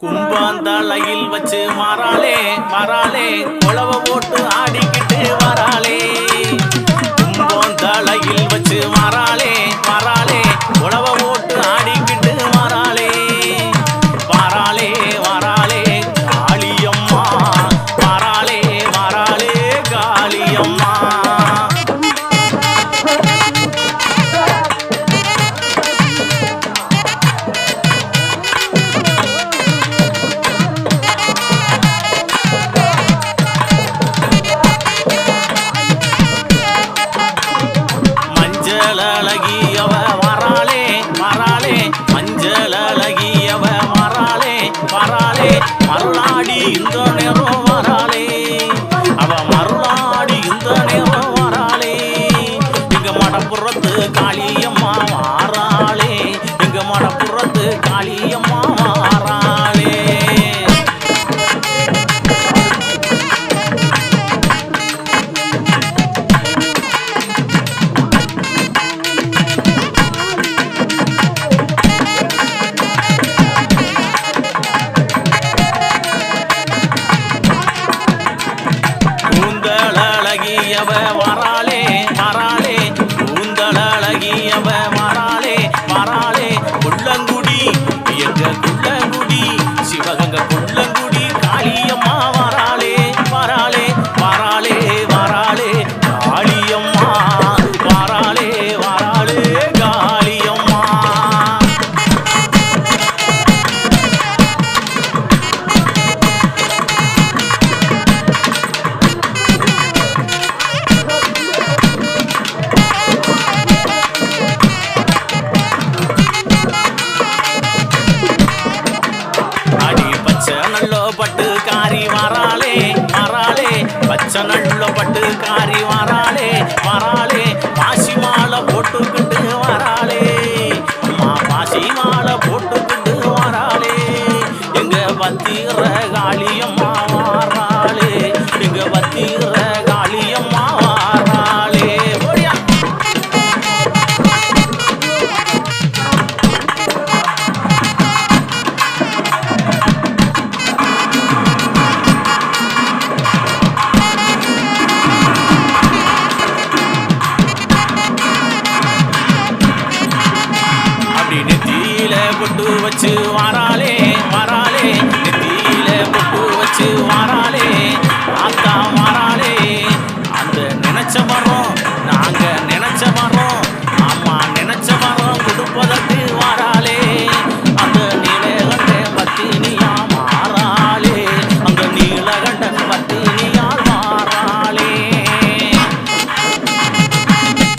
கும்பாந்தாளையில் வச்சு மாறாளே மாறாளே குளவ போட்டு ஆடிக்கிட்டு வரா. நேரம் வராளே. அவ மருளாடி இந்த நேரம் வராளே. எங்க மடப்புறத்து காளியம்மாவா? やば。சனள்ள பட்டு காரி வராளே வராளே. பாசி மாலை போட்டுக்கிட்டு வராளே. அம்மா பாசி மாலை போட்டுக்கிட்டு வராளே. எங்க பத்திர காளியம்மா வராளே. எங்க பத்திர வச்சு வாராளே வாராளே. நெத்தியில பொட்டு வச்சு வாராளே. ஆத்தா வாராளே. அந்த நினைச்ச வர